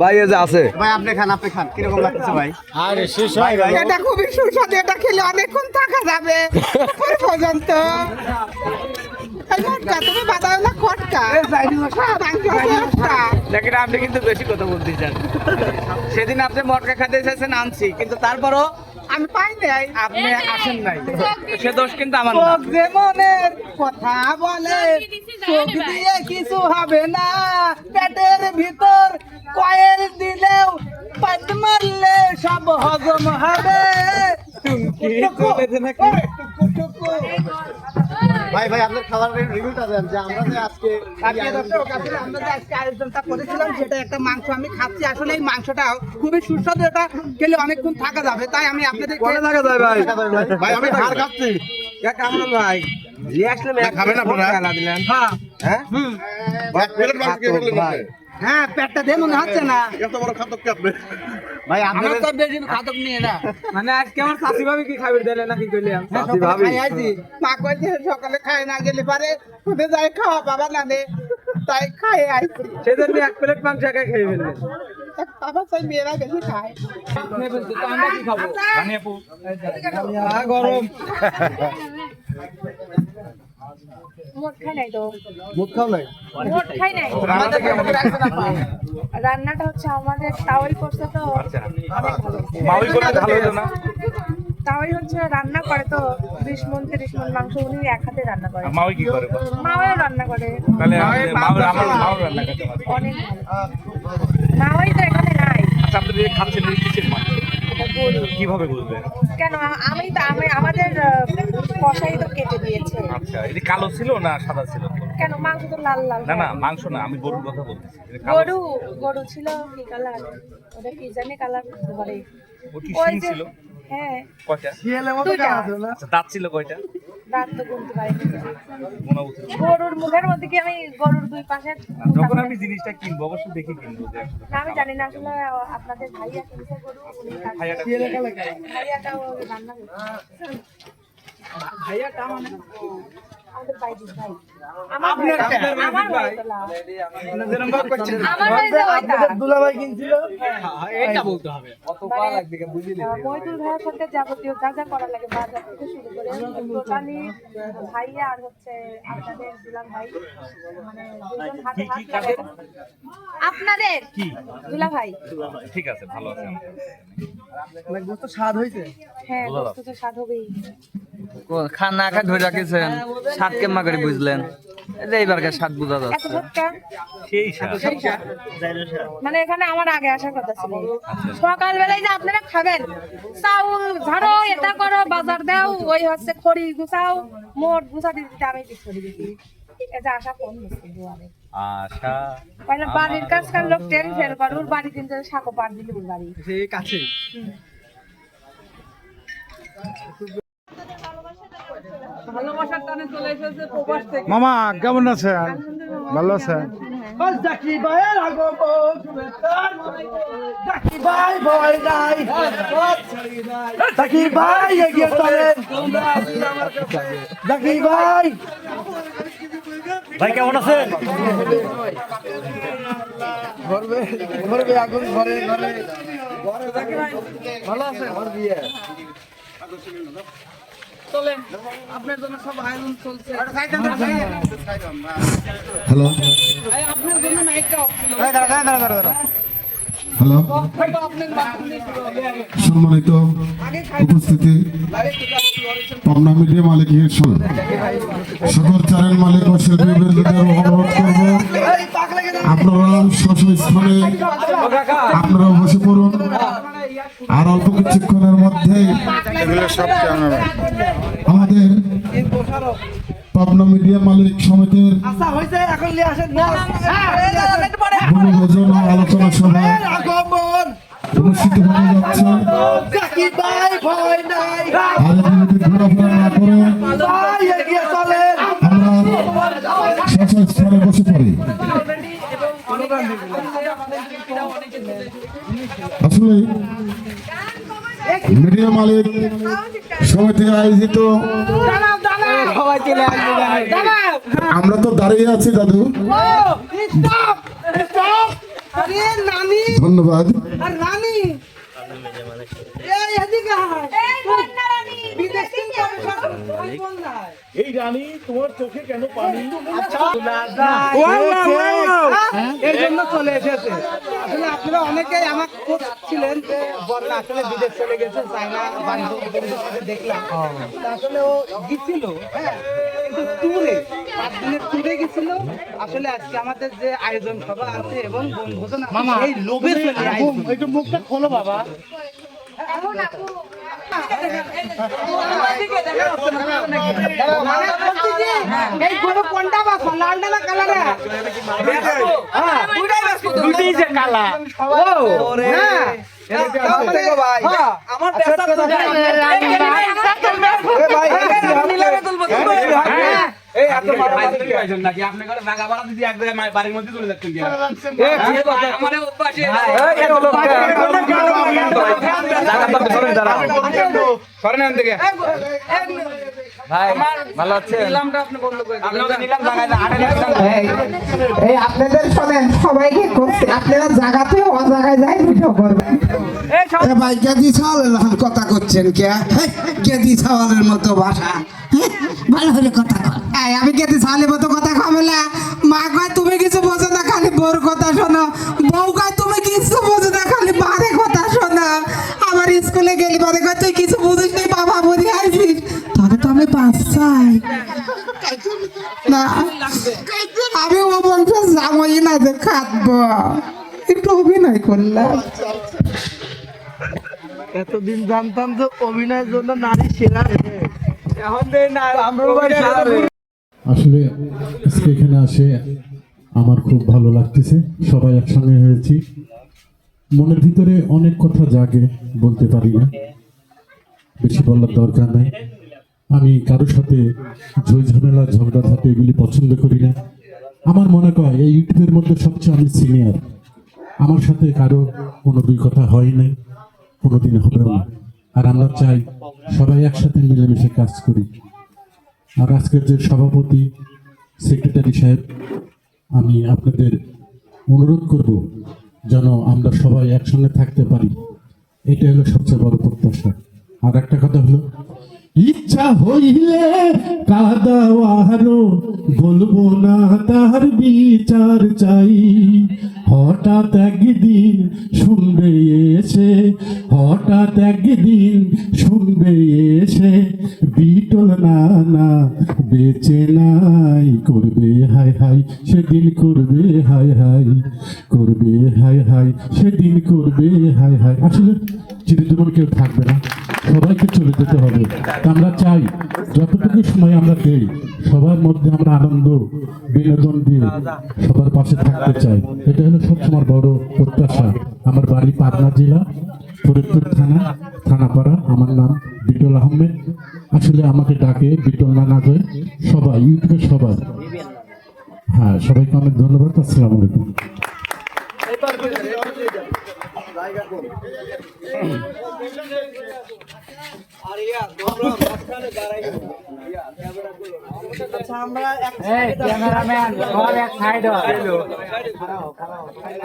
ভাই এই যে আছে। ভাই আপনি খান আপনি খান। কীরকম লাগতেছে ভাই? আরে শেষ হয় ভাই এটা খুবই সুস্বাদু এটা খেলে অনেকক্ষণ থাকা যাবে। পর্যন্ত? এই মোটকা, তুমি বাদাম না খটকা? মাংস খটকা। দেখেন আপনি কিন্তু বেশি কথা বলতে চান সেদিন আপনি মটকা খেতে এসেছেন আনছি। কিন্তু তারপরও আমি পাই নাই। আপনি আসেন নাই। সে দোষ কিন্তু আমার না। চোখ যে মনের কথা বলে চোখ দিয়ে কিছু হবে না। পেটের ভিতর কয়েল দিলেও পাত মারলে সব হজম হবে। ভাই ভাই আপনার খাবারের রিভিউটা দেন যে আমরা যে আজকে আজকে দর্শক, আসলে আমরা যে আজকে আয়োজনটা করেছিলাম সেটা একটা মাংস আমি খাচ্ছি। আসলে এই মাংসটা খুবই সুস্বাদু এটা খেলে অনেকক্ষণ থাকা যাবে। তাই আমি আপনাদের কনে থাকা যায় ভাই? ভাই? আমি ধার খাচ্ছি। কামরুল ভাই জি আসলে খাবেন আপনারা? খেলা দিলেন। হ্যাঁ। হ্যাঁ? হুম। প্লেট মাংস কে ফেললেন ভাই। হ্যাঁ পেটটা দিয়ে মনে হচ্ছে না। এত বড় খাতক কে আপনি ভাই আমার তো বেশি খাতক নিয়ে না। মানে আজকে আমার চাষি ভাবি কি খাবার দিলে নাকি কইলাম হ্যাঁ, সকালে ভাবি? খাই আইছি। মা কইছে সকালে খাই না গেলে পারে খুদে যাই খাওয়া বাবা না নে তাই খাই আইছি। সেজন্য এক প্লেট মাংস একা খেয়ে ফেললেন। বাবা চাই মেয়েরা বেশি খায়। তো আমরা কি খাব? আ, গরম। মোট খাই নাই তো। মুখ খাও নাই? মোট খাই নাই। রান্নাটা হচ্ছে আমাদের তাওয়াই করছে তো। মাউই করলে ভালো হতো না। তাওয়াই হচ্ছে রান্না করে তো বিশ মন তিরিশ মন মাংস উনি এক হাতে রান্না করে। মাউই কি করে? মাওয়াই রান্না করে। তাহলে আমাদের মাউই আমার মাউই রান্না করতে পারে অনেক ভালো। মাওয়াই তো এখানে নাই। আচ্ছা আপনি খাচ্ছেন কিসের মাছ কীভাবে বুঝবেন কেন আমি তো আমি আমাদের কষাই তো কেটে দিয়েছে। আচ্ছা এটা কালো ছিল না সাদা ছিল? কেন মাংস তো লাল লাল না না মাংস না আমি গরুর কথা বলছি গরু গরু ছিল কি কালার ওটা কি জানি কালার ধরে ও কি ছিল? হ্যাঁ। কয়টা? আচ্ছা দাঁত ছিল কয়টা? তো গুনতে গরুর মুখের মধ্যে কি আমি গরুর দুই পাশে যখন আমি জিনিসটা কিনবো অবশ্যই দেখে কিনবো না আমি জানি না আসলে আপনাদের ভাইয়া কিনছে গরু উনি ভাইয়াটা ভাইয়াটাও রান্না করছে। ভাইয়াটা মানে যাবতীয় যা যা করা লাগে বাজার থেকে শুরু করে টোটালি ভাইয়া আর হচ্ছে আপনাদের ভাই মানে দুজন হাতে হাত লাগায় আপনাদের? কি? দুলা ভাই ঠিক আছে ভালো আছে মানে গোস্ত স্বাদ হইছে হ্যাঁ গোস্ত তো স্বাদ হবেই। খান না খা ধরে রাখিছেন। সাত কেমা করে বুঝলেন? এই যে এইবারকার সাত বোঝা যাচ্ছে। সেই মানে এখানে আমার আগে আসার কথা ছিল। সকাল বেলায় যে আপনারা খাবেন চাউল ঝাড়ো এটা করো বাজার দাও ওই হচ্ছে খড়ি গুছাও মোট গুছা দিতে দিতে আমি করে এটা আশা কম হচ্ছে আশা বাড়ির কাজকার লোক ট্রেন ফেল করে ওর বাড়ি কিন্তু সাঁকো পার দিলে ওর বাড়ি। সেই কাছে ভালোবাসার টানে চলে এসেছে প্রবাস থেকে মামা কেমন আছেন? ভালো আছেন? জাকি ভাইয়ের আগমন জাকি ভাই ভয় নাই। জাকি ভাই এগিয়ে চলেন জাকি ভাই। ভাই কেমন আছেন? ঘরবে ঘরবে আগুন ঘরে ঘরে। ভালো আছে ঘর দিয়ে চলেন আপনার জন্য সব আয়োজন চলছে। হ্যালো আপনার জন্য মাইকটা অফ ছিল। সম্মানিত উপস্থিতি? পাবনা মিডিয়া মালিকের সহ সকল চ্যানেল মালিক ও শিল্পী বৃন্দদের অনুরোধ করব আপনারা স্ব স্থানে আপনারা বসে পড়ুন। আর অল্প কিছুক্ষণের মধ্যেই আমাদের পাবনা মিডিয়া মালিক সমিতির আচ্ছা হইছে এখন নিয়ে আসেন বস বনভোজন ও আলোচনা সভা আগমন অনুষ্ঠিত হতে যাচ্ছে জাকি ভাই ভয় নাই আর ঘোরাফেরা না করে ভাই এগিয়ে চলেন আমরা স্ব স্থানে বসে পড়ি আসলে মিডিয়া মালিক সমিতি আয়োজিত। আমরা তো দাঁড়িয়ে আছি দাদু। ধন্যবাদ আর রানী এই এদিকে আয়। এই কন্যা রানী, বিদেশ থেকে ওই কন্যা। এই রানী তোমার চোখে কেন পানি? হ্যাঁ? এই জন্য চলে এসেছে। আসলে আপনারা অনেকেই আমার খোঁজ ছিলেন যে বন্যা আসলে বিদেশ চলে গেছে চায়না বান্ধব দেখলাম। আসলে ও গেছিল হ্যাঁ কিন্তু ট্যুরে পাঁচ দিনের ট্যুরে গেছিল আসলে আজকে আমাদের যে আয়োজন সভা আছে এবং বনভোজন আছে, লোভে চলে একটু মুখটা খোলো বাবা। এখন এই গরু কোনটা বাসা লালটা না কালারে দুটাই যে কালা ও হ্যাঁ আমার পেশা তো ভাই ভালো আছেন? এই আপনাদের শোনেন সবাইকে করছে। আপনারা জায়গাতে ও যাই ভিডিও করবেন। ভাই গেদি ছাওয়ালের কথা করছেন কে? গেদি ছাওয়ালের মতো ভাষা। ভালো হলে কথা কর আমি গেদি ছাওয়ালের মতো কথা কবেলা মা কয় তুমি কিছু বোঝো না খালি বোর কথা শোনো। না। আমি ও বলছো যাবোই না যে খাটবো একটু অভিনয় করলাম। এতদিন জানতাম যে অভিনয়ের জন্য নারী সেরা এখন আসলে আজকে এখানে আসে আমার খুব ভালো লাগতেছে। সবাই একসঙ্গে হয়েছি। মনের ভিতরে অনেক কথা জাগে বলতে পারি না। বেশি বলার দরকার নাই। আমি কারোর সাথে ঝামেলা, ঝগড়া ঝাঁটে এগুলি পছন্দ করি না। আমার মনে হয় এই ইউটিউবের মধ্যে সবচেয়ে আমি সিনিয়র। আমার সাথে কারও কোনো দুই কথা হয় নাই কোনোদিন হবেও না। আর আমরা চাই সবাই একসাথে মিলেমিশে কাজ করি। আর আজকের যে সভাপতি, সেক্রেটারি সাহেব, আমি আপনাদের অনুরোধ করব যেন আমরা সবাই একসঙ্গে থাকতে পারি। এটা হলো সবচেয়ে বড় প্রত্যাশা। আর একটা কথা হলো ইচ্ছা হইলে কাদাওয়ারো বলব না তার বিচার চাই। হঠাৎ একদিন শুনবে এসে, হঠাৎ একদিন শুনবে এসে, বিটল না না বেঁচে নাই, করবে হাই হাই সেদিন করবে হাই হাই করবে হাই হাই সেদিন করবে হাই হাই আসলে চিরজীবন কেউ থাকবে না, সবাইকে চলে যেতে হবে। আমরা চাই, যতটুকু সময় আমরা দেই, সবার মধ্যে আমরা আনন্দ, বিনোদন দিয়ে সবার পাশে থাকতে চাই। এটা হলো সবসময় বড় প্রত্যাশা। আমার বাড়ি পাবনা জেলা, ফরিদপুর থানা, থানাপাড়া। আমার নাম বিটল আহমেদ। আসলে আমাকে ডাকে বিটল নানা করে সবাই, ইউটিউবে সবাই। হ্যাঁ সবাইকে অনেক ধন্যবাদ। আসসালামু আলাইকুম।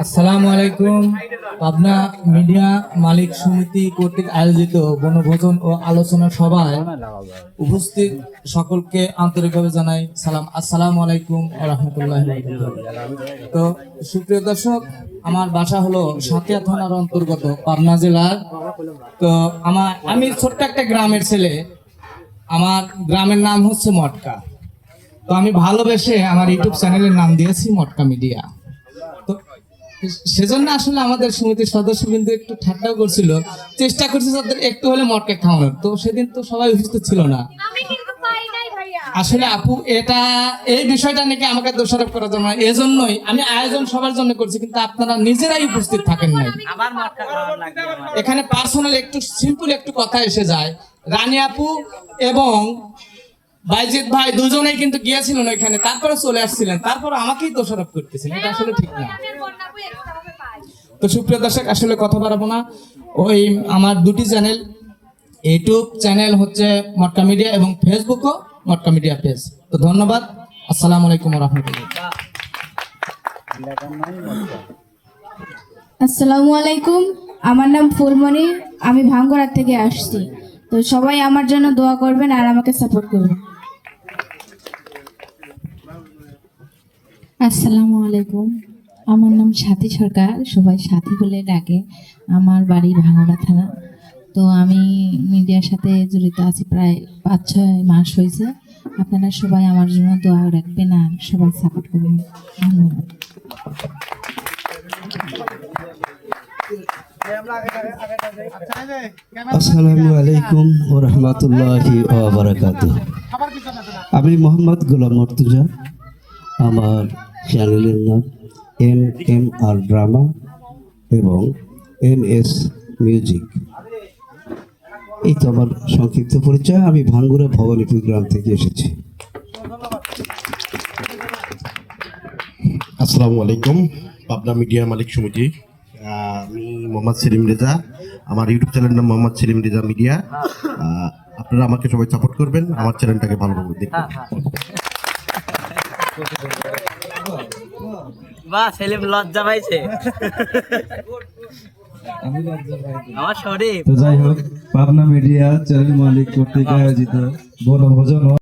আসসালামু আলাইকুম। পাবনা মিডিয়া মালিক সমিতি কর্তৃক আয়োজিত বনভোজন ও আলোচনা সভায় উপস্থিত সকলকে আন্তরিকভাবে জানাই সালাম। আসসালামু আলাইকুম রহমতুল্লাহ তো সুপ্রিয় দর্শক আমার বাসা হলো সাতিয়া থানার অন্তর্গত পাবনা জেলার। তো আমার আমি ছোট্ট একটা গ্রামের ছেলে। আমার গ্রামের নাম হচ্ছে মটকা। তো আমি ভালোবেসে আমার ইউটিউব চ্যানেলের নাম দিয়েছি মটকা মিডিয়া। তো সেজন্য আসলে আমাদের সমিতির সদস্য কিন্তু একটু ঠাট্টাও করছিল। চেষ্টা করছে তাদের একটু হলে মটকা খাওয়ানোর। তো সেদিন তো সবাই উপস্থিত ছিল না। আমি কিন্তু পাই নাই ভাইয়া। আসলে আপু এটা এই বিষয়টা নাকি আমাকে দোষারোপ করার জন্য নয়, এজন্যই আমি আয়োজন সবার জন্য করছি কিন্তু আপনারা নিজেরাই উপস্থিত থাকেন নাই। এখানে পার্সোনাল একটু সিম্পল একটু কথা এসে যায়। রানী আপু এবং বাইজিৎ ভাই দুজনেই কিন্তু গিয়েছিলেন ওইখানে, তারপরে চলে আসছিলেন, তারপর আমাকেই দোষারোপ এটা আসলে ঠিক না। তো সুপ্রিয় দর্শক, আসলে কথা বাড়াবো না। ওই আমার দুটি চ্যানেল, ইউটিউব চ্যানেল হচ্ছে মটকা মিডিয়া এবং ফেসবুকও মটকা মিডিয়া পেজ। তো ধন্যবাদ, আসসালামু আলাইকুম রহমতুল্লাহ আসসালামু আলাইকুম, আমার নাম ফুলমণি, আমি ভাঙ্গরার থেকে আসছি। তো সবাই আমার জন্য দোয়া করবেন আর আমাকে সাপোর্ট করবেন। আসসালামু আলাইকুম। আমার নাম সাথী সরকার, সবাই সাথী বলে ডাকে। আমার বাড়ি ভাঙড়া থানা। তো আমি মিডিয়ার সাথে জড়িত আছি প্রায় পাঁচ ছয় মাস হয়েছে। আপনারা সবাই আমার জন্য দোয়া রাখবেন আর সবাই সাপোর্ট করবেন। ধন্যবাদ। আসসালামু আলাইকুম ও রহমতুল্লাহি আমি মোহাম্মদ গোলাম মর্তুজা। আমার চ্যানেলের নাম এম এম আর ড্রামা এবং এম এস মিউজিক। এই তো আমার সংক্ষিপ্ত পরিচয়। আমি ভাঙ্গুরা ভবানীপুর গ্রাম থেকে এসেছি। আসসালামু আলাইকুম পাবনা মিডিয়া মালিক সমিতি। আমি মোহাম্মদ সেলিম রেজা। আমার ইউটিউব চ্যানেলের নাম মোহাম্মদ সেলিম রেজা মিডিয়া। আপনারা আমাকে সবাই সাপোর্ট করবেন। আমার চ্যানেলটাকে ভালোভাবে দেখবেন। বাহ সেলিম লজ্জা পাইছে। আমার শরীর তো যাই হোক পাবনা মিডিয়া চ্যানেল মালিক কর্তৃক আয়োজিত বনভোজন ও